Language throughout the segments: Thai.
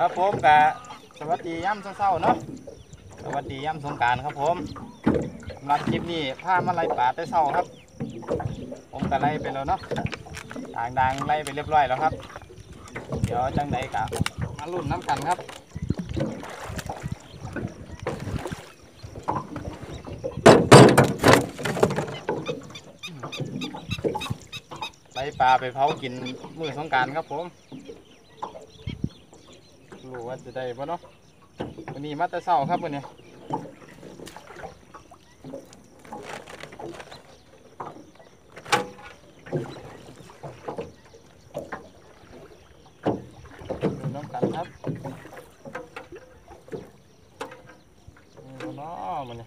ครับผมกะสวัสดีย่ำเช้าๆเนาะสวัสดีย่ำสงการครับผมสำหรับคลิปนี้พามาไล่ป่าแต่เช้าครับ ผมก็ไล่ไปแล้วเนาะทางดังไล่ไปเรียบร้อยแล้วครับ เดี๋ยวจังใดกะมาลุ้นน้ำกันครับไล่ปลาไปเผากินมือสงการครับผม รู้ว่าจะได้ปะเนาะวันนี้มาแต่เช้าครับวันนี้ดูน้ำกันครับนี่บ่เนาะมันนี่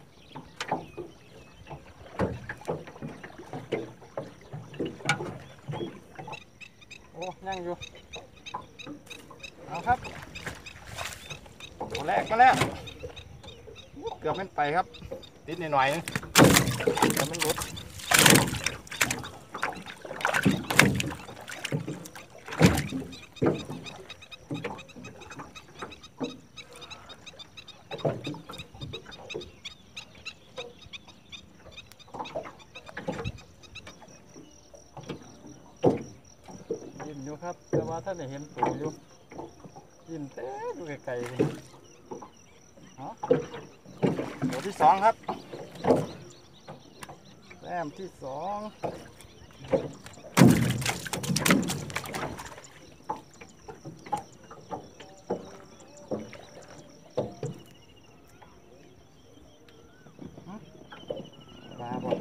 โอ้ยังอยู่ เอาครับ ตัวแรกมาแล้วอู้ เกือบไม่ไปครับ ติดหน่อยๆนึงเดี๋ยวมันหลุดยิ้มอยู่ครับ แต่ว่าท่านได้เห็นตัวอยู่ยิ้มเต้ดูไกลๆเลยเอาตัวที่ สองครับ แต้มที่สองหึปลาบ่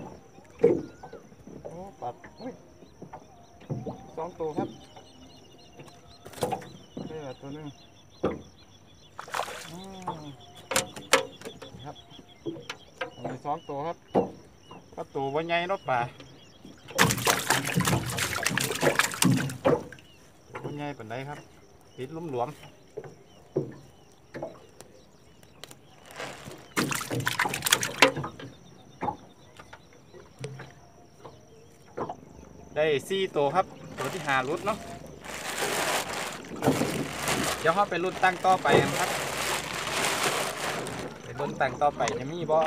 โอ้ปลาอุ้ยสองตัวครับนี่แหละตัวหนึง อืมครับมีสองตัวครับก็ ตัววันใหญ่เนาะป่าวันใหญ่เป็นไรครับติดลุ่มหลวมได้สี่ตัวครับ ตัวที่หารุดเนาะเดี๋ยวเขาไปรุ่นตั้งต่อไปครับไปรุ่นตั้งต่อไปจะมีบ่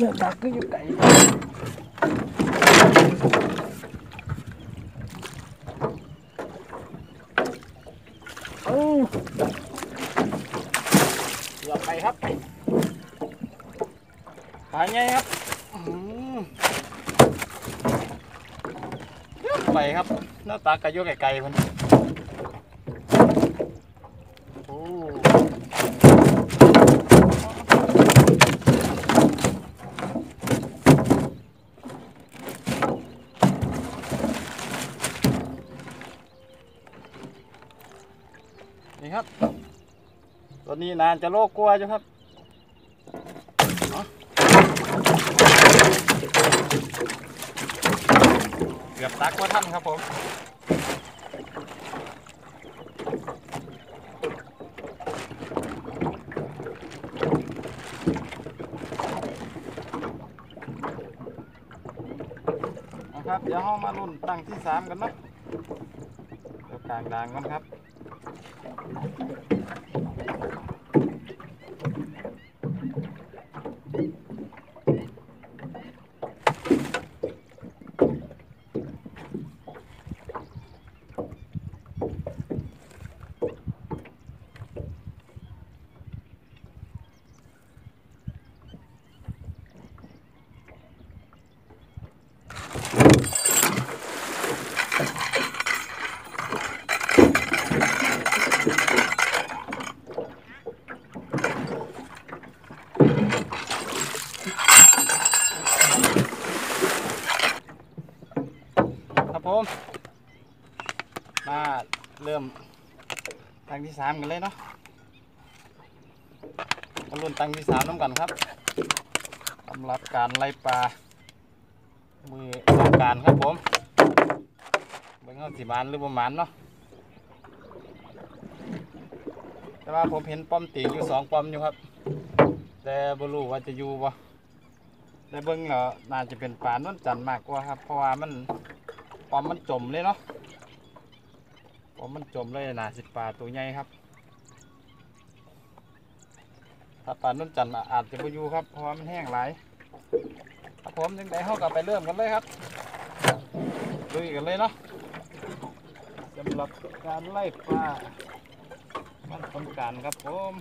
เลือดดักก็อยู่ไกลเอ้าเกือไปครับหายไงครับอื้อหือเกือไปครับหน้าตากระโยกไกลๆมันโอ้นี่ครับ ตัว นี้นานจะโลกกลัวอยู่ครับเอาเกือบตักว่าท่านครับผมนะครับ เดี๋ยวเรามารุ่นตั้งที่สามกันเนาะเดี๋ยวไปกลางดังกันครับครับผม มาเริ่มตังที่ สามกันเลยเนาะมาลุ้นตังที่สามน้ำกันครับสำหรับการไล่ปลา มือสองการครับผมเบิ่งเอาสิมานหรือประมาณเนาะแต่ว่าผมเห็นป้อมตีอยู่สองป้อมอยู่ครับ แต่บรูว่าจะอยู่บ่แต่เบิ่งแล้วน่าจะเป็นปลานวลจันมากกว่าครับ เพราะว่ามันปอมมันจมเลยเนาะ ผมมันจมเลยนะสิปลาตัวใหญ่ครับ ถ้าปลานุ่นจันทร์อาจจะไปอยู่ครับ เพราะว่ามันแห้งหลายครับผมยังไงเขากลับไปเริ่มกันเลยครับดูอีกันเลยเนาะสำหรับการไล่ปลามันสำการครับผม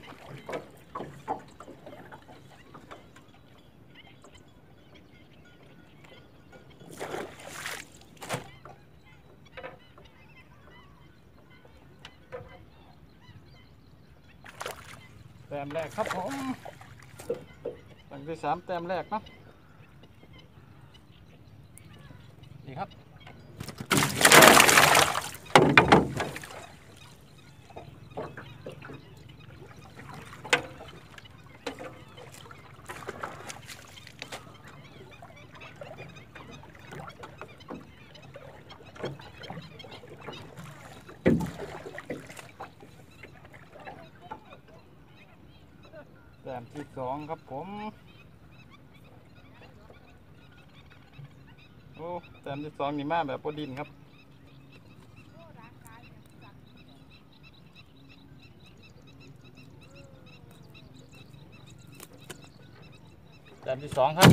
ต้มแรกครับผมหลังที่สามแต้มแรกนะนี่ครับ แต้มที่ส องครับผม โอ้แต้มที่สองนี่มาแบบปอดินครับแต้มที่สองครับ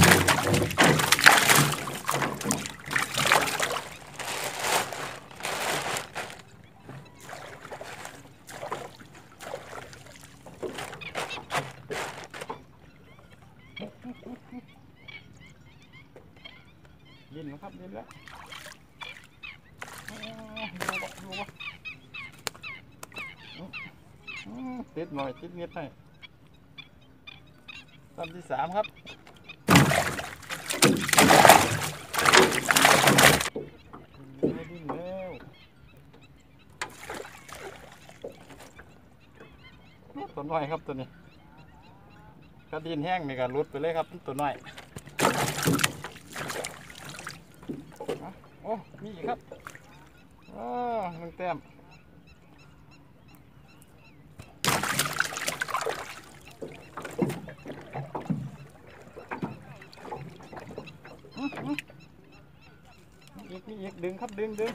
ยินนะครับยินแล้วอ๋อดูวะดูวะอื้ออื้อ ติดหน่อยติดเงียดให้ลำที่สามครับดิ้นแล้วดิ้นแล้วตัวน้อยครับตัวนี้กระดินแห้งนี่ก็รุดไปเลยครับตัวน้อยโอ้มีครับโอ้หนึ่งแต้มอื้ออื้อมีอีกมีอีก ดึงครับดึงดึง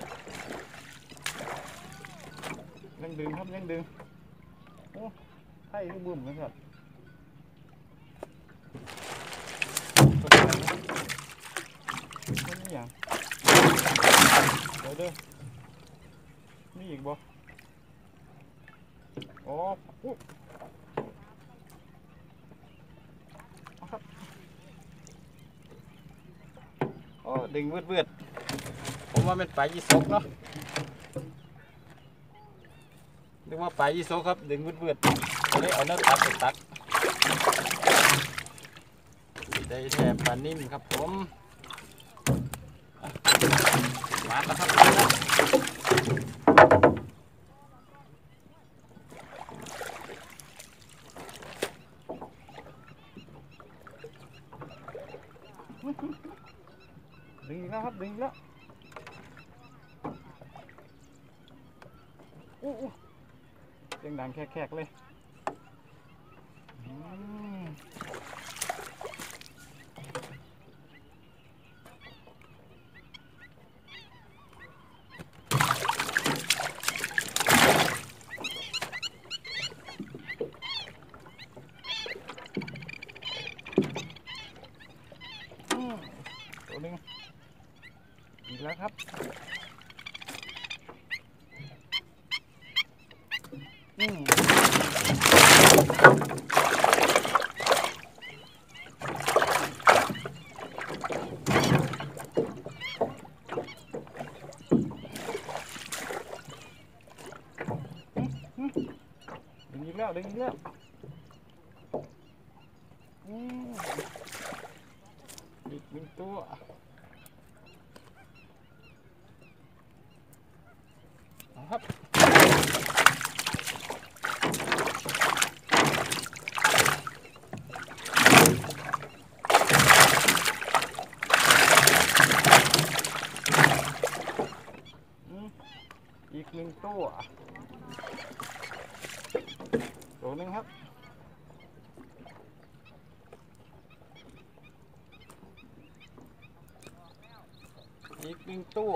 ยังดึงครับยังดึงโอ้ไทยก็บุ่มเลยครับนนะตัวนี้อย่างเดี๋ยวเด้อมีอีกบ่โอ้อุ๊เอาครับโอ้ดึงเวืดเวืด ผมว่าเป็นปลายี่สกเนาะนึกว่าปลายี่สกครับ ดึงเวืดเวืดๆก็เลยเอาเนื้อตักไปตักได้แท่ปลานิ่มครับผมมาแล้วครับดึงแล้วครับดึงแล้ว เสียงดังแคกๆเลยตัวหนึ่งอีกแล้วครับ ดึงอีกแล้วดึงอีกแล้วอืมอีกหนึ่งตัวเอาครับ อืมอีก หนึ่งตัว ตัวหนึ่งครับ อีกหนึ่งตัว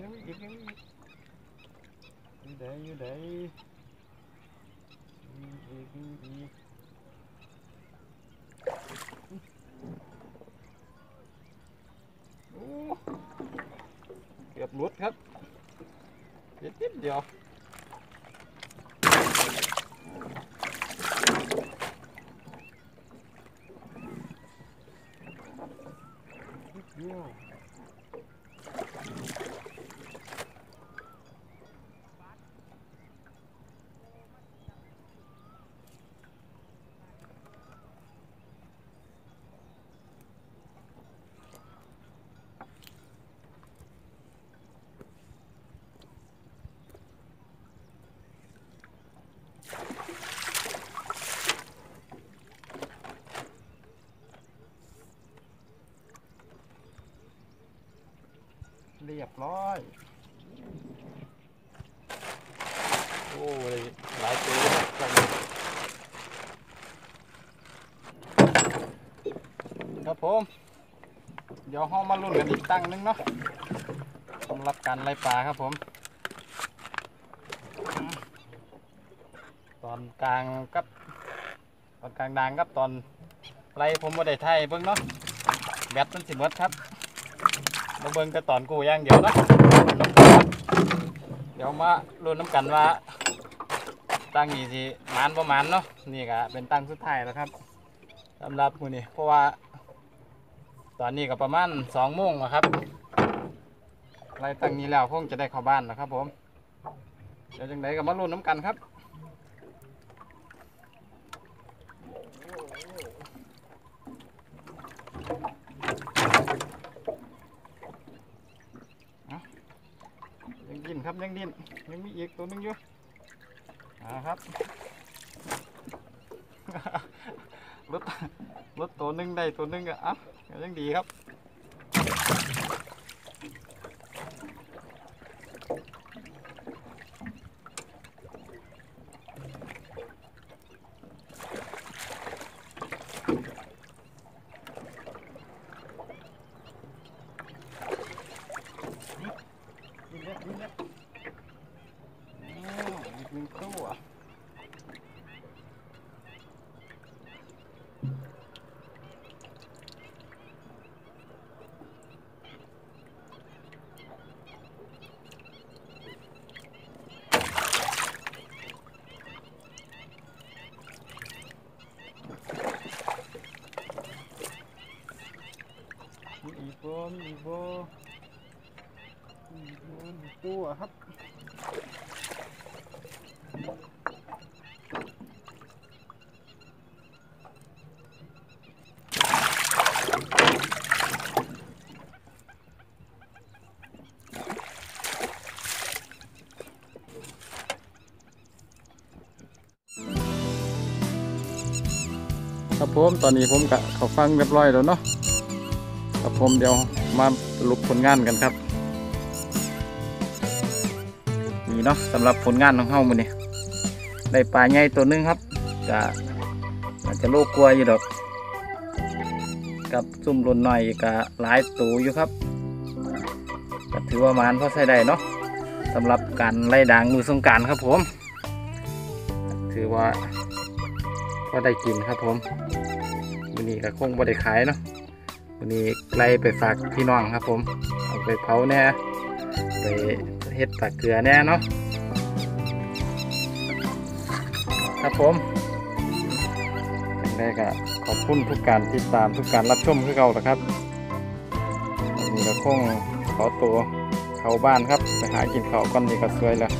ยังมีอีกยังมีอีกอยู่ไหนอยู่ไหนมีอีกมีอีกโอ้เกือบหลุดครับ นิดนิดเดียวนิดเดียว เรียบร้อย โอ้ยหลายตัวครับครับผม เดี๋ยวห้องมาลุ้นกันอีกตั้งนึงเนาะสำหรับการไล่ปลาครับผม ตอนกลางกับ ตอนกลางดังกับตอนไล่ผมบ่ได้ไทยเบิ่งเนาะแบตมันสิหมดครับมาเบิ่งแต่ตอนกูย่างเดียวเนาะเดี๋ยวมาลุ้นน้ำกันว่า ตั้งนี้สิมานประมาณเนาะนี่ก็เป็นตั้งสุดท้ายแล้วครับสำหรับมือนี้เพราะว่า ตอนนี้ก็ประมาณสองโมงแล้วครับไล่ตั้งนี้แล้วคงจะได้เข้าบ้านแล้วครับ ผมเดี๋ยวจังไดก็มาลุ้นน้ำกันครับยังดิ้นครับยังดิ้นยังมีอีกตัวหนึงอยู่อ่าครับรถ รถตัวหนึงได้ตัวหนึงอะอะยังดีครับดินเล็กดินเล็กอ๋ออีกหนึ่งตัว มี อีกบ่มีอีกบ่มีอีกบ่มีตัวครับครับผมตอนนี้ผมกะเขาฟังเรียบร้อยแล้วเนาะ ผมเดี๋ยวมาสรุปผลงานกันครับ นี่เนาะสำหรับผลงานของเฮามือนี้ได้ปลาใหญ่ตัวหนึงครับจะอาจจะโลกกลัวอยู่ดอก กับซุ่มรุนหน่อยก็หลายตูอยู่ครับก็ถือว่ามานพอใช้ได้เนาะสำหรับการไล่ด่างมือสงการครับผม ถือว่าพอได้กินครับผมวันนี้ก็คงบ่ได้ขายเนาะ วันนี้ไล่ไปฝากพี่น้องครับผม เอาไปเผาแน่ไปเฮ็ดตาเกลือแน่เนาะครับผมย่างแรกก็ขอบคุณทุกการติดตามทุกการรับชมคือเก่านะครับวันนี้ก็คงขอตัวเข้าบ้านครับ ไปหากินข้าวก่อนนี่ก็สวยแล้ว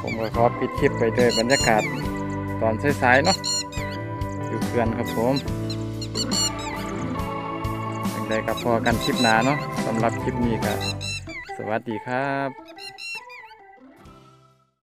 ผมก็ขอปิดคลิปไปด้วยบรรยากาศตอนสายๆเนาะอยู่เพื่อนครับผม ใดก็พอกันคลิปหนาเนาะสำหรับคลิปนี้ก็สวัสดีครับ